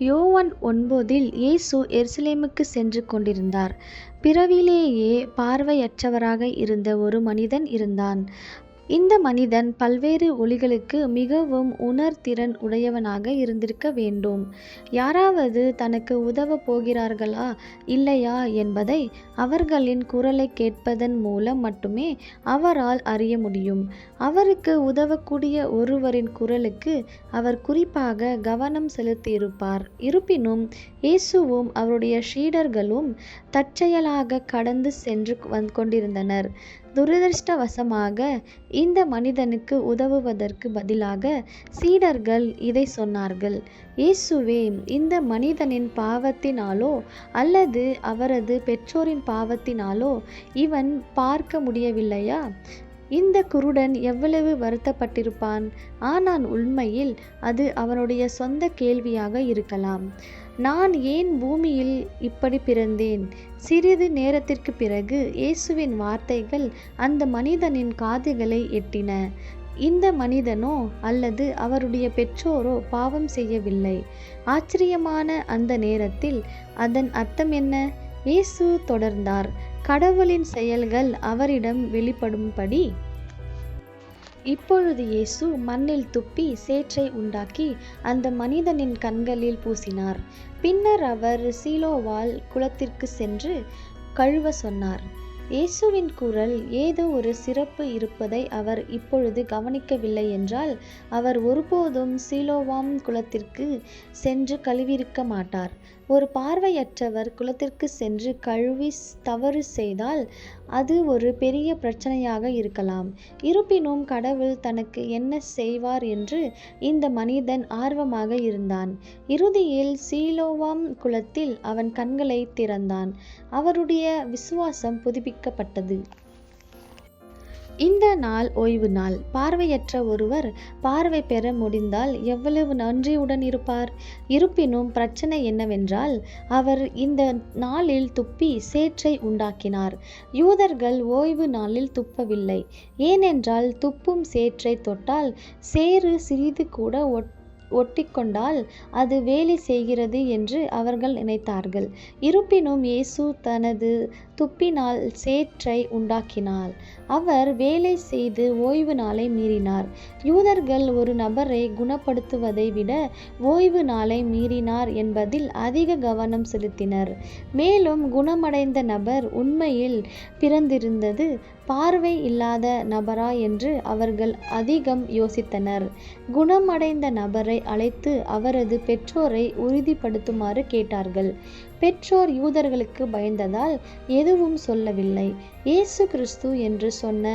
யோவான் ஒன்பதில் இயேசு எருசலேமுக்கு சென்று கொண்டிருந்தார். பிறவியிலேயே பார்வையற்றவராக இருந்த ஒரு மனிதன் இருந்தான். இந்த மனிதன் பல்வேறு ஒளிகளுக்கு மிகவும் உணர்திறன் உடையவனாக இருந்திருக்க வேண்டும். யாராவது தனக்கு உதவப் போகிறார்களா இல்லையா என்பதை அவர்களின் குரலைக் கேட்பதன் மூலம் மட்டுமே அவரால் அறிய முடியும். அவருக்கு உதவக்கூடிய ஒருவரின் குரலுக்கு அவர் குறிப்பாக கவனம் செலுத்தியிருப்பார். இருப்பினும் இயேசுவும் அவருடைய ஷீடர்களும் தற்செயலாகக் கடந்து சென்று கொண்டிருந்தனர். துரதிர்ஷ்டவசமாக இந்த மனிதனுக்கு உதவுவதற்கு பதிலாக சீடர்கள் இதை சொன்னார்கள் இயேசுவே இந்த மனிதனின் பாவத்தினாலோ அல்லது அவரது பெற்றோரின் பாவத்தினாலோ இவன் பார்க்க முடியவில்லையா? இந்த குருடன் எவ்வளவு வருத்தப்பட்டிருப்பான். ஆனால் உண்மையில் அது அவனுடைய சொந்த கேள்வியாக இருக்கலாம். நான் ஏன் பூமியில் இப்படி பிறந்தேன்? சிறிது நேரத்திற்கு பிறகு இயேசுவின் வார்த்தைகள் அந்த மனிதனின் காதுகளை எட்டின. இந்த மனிதனோ அல்லது அவருடைய பெற்றோரோ பாவம் செய்யவில்லை. ஆச்சரியமான அந்த நேரத்தில் அதன் அர்த்தம் என்ன? இயேசு தொடர்ந்தார் கடவுளின் செயல்கள் அவரிடம் வெளிப்படும்படி. இப்பொழுது இயேசு மண்ணில் துப்பி சேற்றை உண்டாக்கி அந்த மனிதனின் கண்களில் பூசினார். பின்னர் அவர் சீலோவால் குளத்திற்கு சென்று கழுவச் சொன்னார். இயேசுவின் குரல் ஏதோ ஒரு சிறப்பு இருப்பதை அவர் இப்பொழுது கவனிக்கவில்லை என்றால் அவர் ஒருபோதும் சீலோவாம் குளத்திற்கு சென்று கழுவியிருக்க மாட்டார். ஒரு பார்வையற்றவர் குளத்திற்கு சென்று கழுவி தவறு செய்தால் அது ஒரு பெரிய பிரச்சனையாக இருக்கலாம். இருப்பினும் கடவுள் தனக்கு என்ன செய்வார் என்று இந்த மனிதன் ஆர்வமாக இருந்தான். இறுதியில் சீலோவாம் குளத்தில் அவன் கண்களை திறந்தான். அவருடைய விசுவாசம் புதுப்பிக்கப்பட்டது. இந்த நாள் ஓய்வு நாள். பார்வையற்ற ஒருவர் பார்வை பெற முடிந்தால் எவ்வளவு நன்றியுடன் இருப்பார். இருப்பினும் பிரச்சனை என்னவென்றால் அவர் இந்த நாளில் துப்பி சேற்றை உண்டாக்கினார். யூதர்கள் ஓய்வு நாளில் துப்பவில்லை. ஏனென்றால் துப்பும் சேற்றை தொட்டால் சேறு சிறிது கூட ஒட்டிக்கொண்டால் அது வேலை செய்கிறது என்று அவர்கள் நினைத்தார்கள். இருப்பினும் இயேசு தனது துப்பினால் சேற்றை உண்டாக்கினார். அவர் வேலை செய்து ஓய்வு நாளை மீறினார். யூதர்கள் ஒரு நபரை குணப்படுத்துவதை விட ஓய்வு நாளை மீறினார் என்பதில் அதிக கவனம் செலுத்தினர். மேலும் குணமடைந்த நபர் உண்மையில் பிறந்திருந்தது பார்வை இல்லாத நபரா என்று அவர்கள் அதிகம் யோசித்தனர். குணமடைந்த நபரை அழைத்து அவரது பெற்றோரை உறுதிப்படுத்துமாறு கேட்டார்கள். பெற்றோர் யூதர்களுக்கு பயந்ததால் எதுவும் சொல்லவில்லை. இயேசு கிறிஸ்து என்று சொன்ன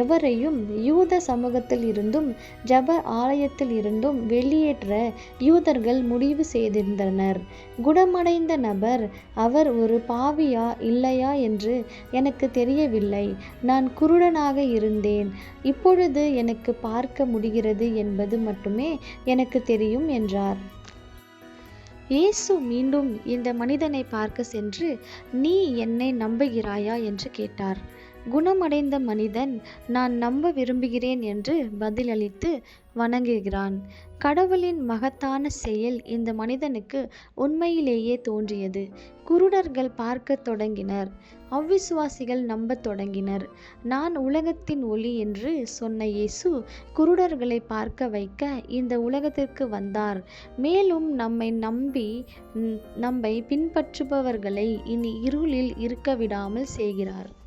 எவரையும் யூத சமூகத்தில் இருந்தும் ஜப ஆலயத்தில் இருந்தும் வெளியேற்ற யூதர்கள் முடிவு செய்திருந்தனர். குணமடைந்த நபர் அவர் ஒரு பாவியா இல்லையா என்று எனக்கு தெரியவில்லை. நான் குருடனாக இருந்தேன். இப்பொழுது எனக்கு பார்க்க முடிகிறது என்பது மட்டுமே எனக்கு தெரியும் என்றார். இயேசு மீண்டும் இந்த மனிதனைப் பார்க்கச் சென்று நீ என்னை நம்புகிறாயா? என்று கேட்டார். குணமடைந்த மனிதன் நான் நம்ப விரும்புகிறேன் என்று பதிலளித்து வணங்குகிறான். கடவுளின் மகத்தான செயல் இந்த மனிதனுக்கு உண்மையிலேயே தோன்றியது. குருடர்கள் பார்க்கத் தொடங்கினர். அவிசுவாசிகள் நம்பத் தொடங்கினர். நான் உலகத்தின் ஒளி என்று சொன்ன இயேசு குருடர்களை பார்க்க வைக்க இந்த உலகத்திற்கு வந்தார் மேலும் நம்மை நம்பி நம்மை பின்பற்றுபவர்களை இனி இருளில் இருக்க விடாமல் செய்கிறார்.